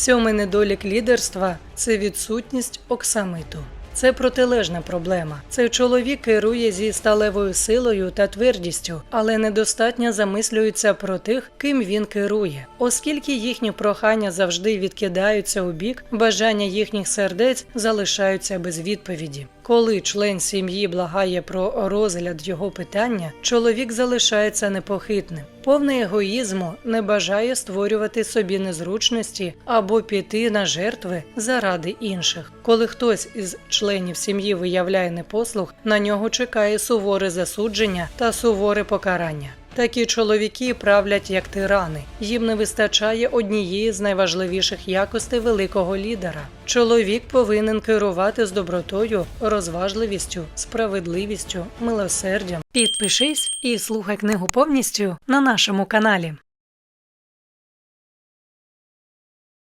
Сьомий недолік лідерства це відсутність оксамиту. Це протилежна проблема. Цей чоловік керує зі сталевою силою та твердістю, але недостатньо замислюється про тих, ким він керує. Оскільки їхні прохання завжди відкидаються у бік, бажання їхніх сердець залишаються без відповіді. Коли член сім'ї благає про розгляд його питання, чоловік залишається непохитним. Повний егоїзму не бажає створювати собі незручності або піти на жертви заради інших. Коли хтось із членів сім'ї виявляє непослух, на нього чекає суворе засудження та суворе покарання. Такі чоловіки правлять як тирани. Їм не вистачає однієї з найважливіших якостей великого лідера. Чоловік повинен керувати з добротою, розважливістю, справедливістю, милосердям. Підпишись і слухай книгу повністю на нашому каналі.